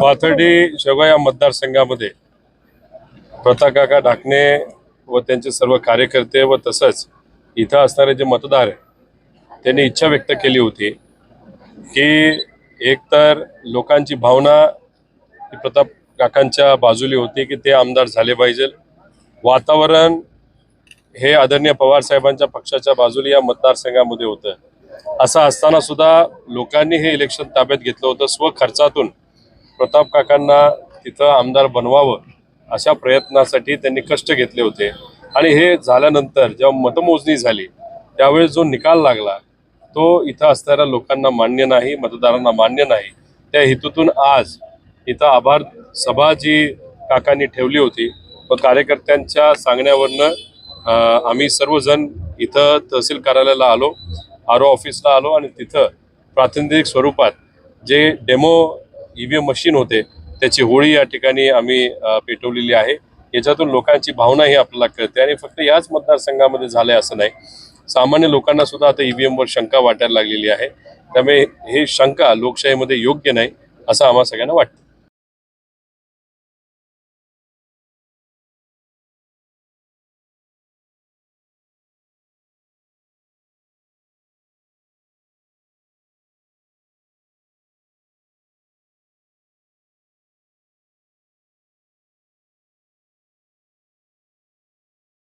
पाथर्डी शेवगाव या मतदारसंघामध्ये प्रताकाका ढाकणे व त्यांचे सर्व कार्यकर्ते व तसंच इथं असणारे जे मतदार आहे त्यांनी इच्छा व्यक्त केली होती की एकतर लोकांची भावना ही प्रताप काकांच्या बाजूली होती की ते आमदार झाले पाहिजे. वातावरण हे आदरणीय पवार साहेबांच्या पक्षाच्या बाजूला या मतदारसंघामध्ये होतं. असं असताना सुद्धा लोकांनी हे इलेक्शन ताब्यात घेतलं होतं. स्वखर्चातून प्रताप काकांना तिथं आमदार बनवावं अशा प्रयत्नासाठी त्यांनी कष्ट घेतले होते. आणि हे झाल्यानंतर जेव्हा मतमोजणी झाली त्यावेळेस जो निकाल लागला तो इथं असणाऱ्या लोकांना मान्य नाही मतदारांना मान्य नाही. त्या हेतूतून आज इथं आभार सभा जी काकांनी ठेवली होती. व कार्यकर्त्यांच्या सांगण्यावरनं आम्ही सर्वजण इथं तहसील कार्यालयाला आलो आर ओ ऑफिसला आलो आणि तिथं प्रातिनिधिक स्वरूपात जे demo E V M machine होते त्याची होळी या ठिकाणी आम्ही पेटवलेली आहे. याच्यातून लोकांची भावना ही आपल्याला कळते आणि फक्त याच मतदारसंघामध्ये झालंय असं नाही. सामान्य लोकांना सुद्धा आता ईव्हीएम वर शंका वाटायला लागलेली आहे. त्यामुळे हे शंका लोकशाहीमध्ये योग्य नाही असं आम्हाला सगळ्यांना वाटतं.